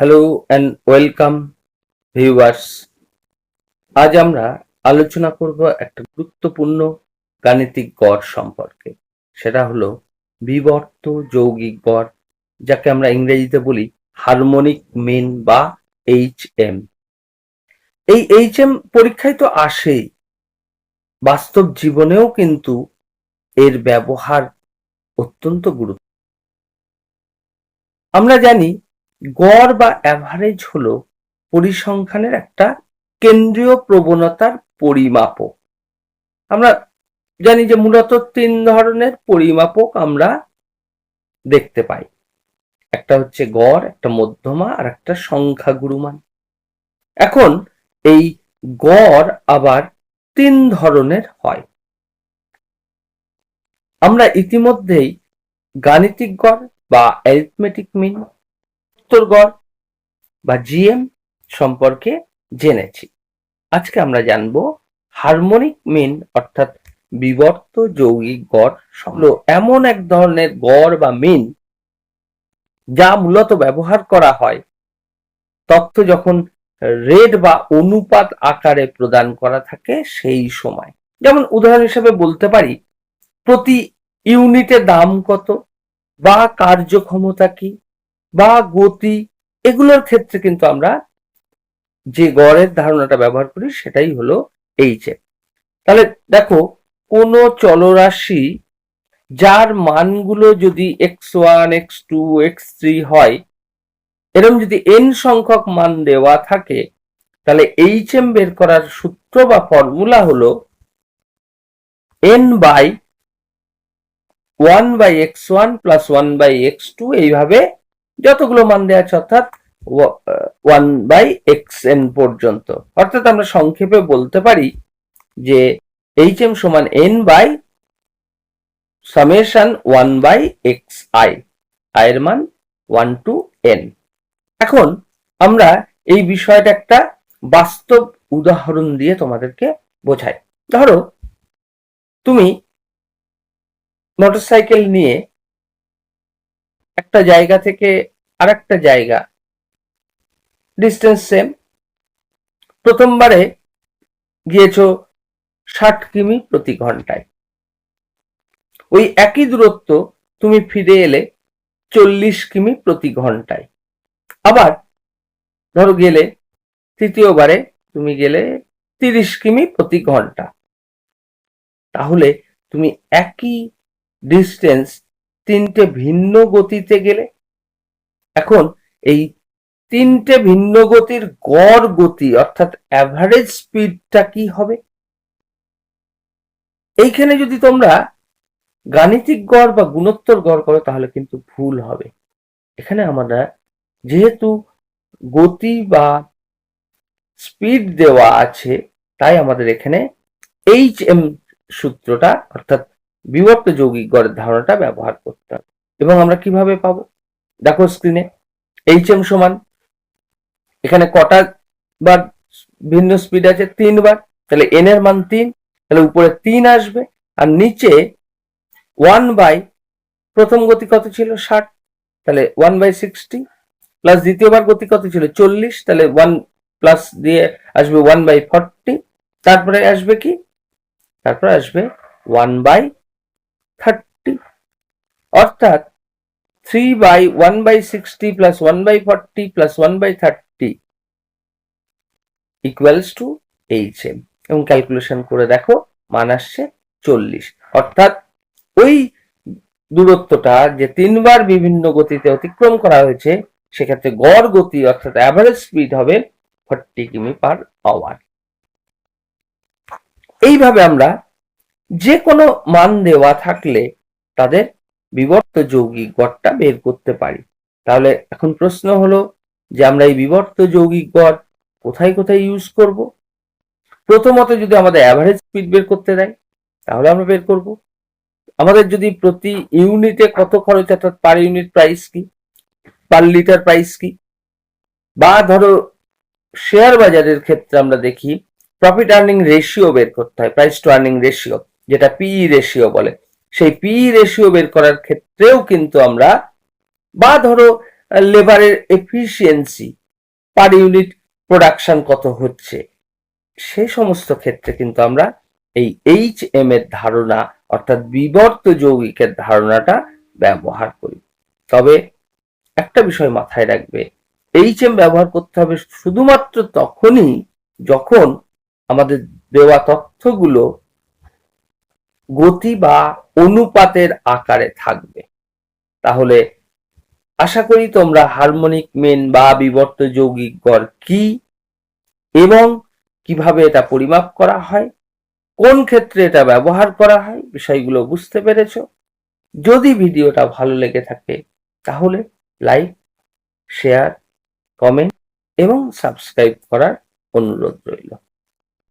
Hello and welcome viewers আজ আমরা আলোচনা করব একটা গুরুত্বপূর্ণ গাণিতিক গড় সম্পর্কে। সেটা হলো বিবর্ত যৌগিক গড়, যাকে আমরা ইংরেজিতে বলি হারমোনিক মিন বা এইচ এম। এই এইচ এম পরীক্ষায় তো আসেই। বাস্তব জীবনেও কিন্তু এর ব্যবহার অত্যন্ত গুরুত্ব। আমরা জানি গড় বা অ্যাভারেজ হলো পরিসংখ্যানের একটা কেন্দ্রীয় প্রবণতার পরিমাপক। আমরা জানি যে মূলত তিন ধরনের পরিমাপক আমরা দেখতে পাই। একটা হচ্ছে গড়, একটা মধ্যমা, আর একটা সংখ্যাগুরু মান এখন এই গড় আবার তিন ধরনের হয়। আমরা ইতিমধ্যেই গাণিতিক গড় বা অ্যারিথমেটিক মিন উত্তর গড় বা জিএম সম্পর্কে জেনেছি। আজকে আমরা জানব হারমোনিক মিন অর্থাৎ বিবর্ত যৌগিক গড় এমন এক ধরনের গড় বা মিন যা মূলত ব্যবহার করা হয় তথ্য যখন রেড বা অনুপাত আকারে প্রদান করা থাকে সেই সময়। যেমন উদাহরণ হিসেবে বলতে পারি, প্রতি ইউনিটে দাম কত বা কার্যক্ষমতা কি? বা গতি এগুলোর ক্ষেত্রে কিন্তু আমরা যে গড়ের ধারণাটা ব্যবহার করি সেটাই হলো এইচ এফ তাহলে দেখো, কোন চলরাশি যার মানগুলো যদি X one X two X three হয় এরকম যদি এন সংখ্যক মান দেওয়া থাকে, তাহলে এইচ এম বের করার সূত্র বা ফর্মুলা হলো N by one by X one plus one by X two এইভাবে যতগুলো মান দেওয়া আছে, অর্থাৎ ওয়ান বাই এক্স এন পর্যন্ত। অর্থাৎ আমরা সংক্ষেপে বলতে পারি যে এইচ এম সমান N by summation one by X I আয়ের মান ওয়ান টু এন এখন আমরা এই বিষয়টা একটা বাস্তব উদাহরণ দিয়ে তোমাদেরকে বোঝাই। ধরো, তুমি মোটরসাইকেল নিয়ে একটা জায়গা থেকে আর একটা জায়গা। ডিস্টেন্স সেম প্রথমবারে গিয়েছ ষাট কিমি প্রতি ঘন্টায়। ওই একই দূরত্ব তুমি ফিরে এলে চল্লিশ কিমি প্রতি ঘন্টায়। আবার ধরো গেলে তৃতীয়বারে তুমি গেলে তিরিশ কিমি প্রতি ঘণ্টা। তাহলে তুমি একই ডিস্টেন্স তিনটে ভিন্ন গতিতে গেলে, এখন এই তিনটে ভিন্ন গতির গড় গতি, অর্থাৎ অ্যাভারেজ স্পিডটা কি হবে? এইখানে যদি তোমরা গাণিতিক গড় বা গুণোত্তর গড় করো, তাহলে কিন্তু ভুল হবে। এখানে আমরা যেহেতু গতি বা স্পিড দেওয়া আছে, তাই আমাদের এখানে এইচ এম সূত্রটা, অর্থাৎ বিবর্ত যৌগিক গড়ের ধারণাটা ব্যবহার করতে হবে। এবং আমরা কীভাবে পাবো? দেখো স্ক্রিনে এইচ এম সমান এখানে কটা বার ভিন্ন স্পিড আছে? তিনবার তাহলে এন এর মান তিন, তাহলে উপরে তিন আসবে। আর নিচে ওয়ান বাই প্রথম গতি কত ছিল? ষাট। তাহলে ওয়ান বাই সিক্সটি প্লাস দ্বিতীয়বার গতি কত ছিল? চল্লিশ। তাহলে ওয়ান প্লাস দিয়ে আসবে ওয়ান বাই ফর্টি তারপরে আসবে কি? তারপরে আসবে ওয়ান বাই থার্টি অর্থাৎ three by one by sixty plus one by forty plus one by thirty equals to H M এবং ক্যালকুলেশন করে দেখো, মান আসছে চল্লিশ। অর্থাৎ ওই দূরত্বটা যে তিনবার বিভিন্ন গতিতে অতিক্রম করা হয়েছে, সেক্ষেত্রে গড় গতি অর্থাৎ অ্যাভারেজ স্পিড হবে ফর্টি কিমি পার আওয়ার এইভাবে আমরা যে কোনো মান দেওয়া থাকলে তাদের বিবর্ত যৌগিক গড়টা বের করতে পারি। তাহলে এখন প্রশ্ন হলো যে আমরা এই বিবর্ত যৌগিক গড় কোথায় কোথায় ইউজ করব? প্রথমত যদি আমাদের অ্যাভারেজ স্পিড বের করতে দেয়, তাহলে আমরা বের করব। আমাদের যদি প্রতি ইউনিটে কত খরচ, অর্থাৎ পার ইউনিট প্রাইস কি? পার লিটার প্রাইস কি? বা ধরো শেয়ার বাজারের ক্ষেত্রে আমরা দেখি প্রফিট আর্নিং রেশিও বের করতে হয় প্রাইস টু আর্নিং রেশিও যেটা পি রেশিও বলে। সেই পি রেশিও বের করার ক্ষেত্রেও কিন্তু আমরা বা ধরো লেবারের এফিসিয়েন্সি পার ইউনিট প্রোডাকশন কত হচ্ছে, সে সমস্ত ক্ষেত্রে কিন্তু আমরা এই এইচ এম এর ধারণা অর্থাৎ বিবর্ত যৌগিকের ধারণাটা ব্যবহার করি। তবে একটা বিষয় মাথায় রাখবে এইচ এম ব্যবহার করতে হবে শুধুমাত্র তখনই যখন আমাদের দেওয়া তথ্যগুলো গতি বা অনুপাতের আকারে থাকবে। তাহলে আশা করি তোমরা হারমোনিক মেন বা বিবর্ত যৌগিক গড় কি এবং কীভাবে এটা পরিমাপ করা হয়, কোন ক্ষেত্রে এটা ব্যবহার করা হয় বিষয়গুলো বুঝতে পেরেছ। যদি ভিডিওটা ভালো লেগে থাকে তাহলে লাইক, শেয়ার, কমেন্ট এবং সাবস্ক্রাইব করার অনুরোধ রইল।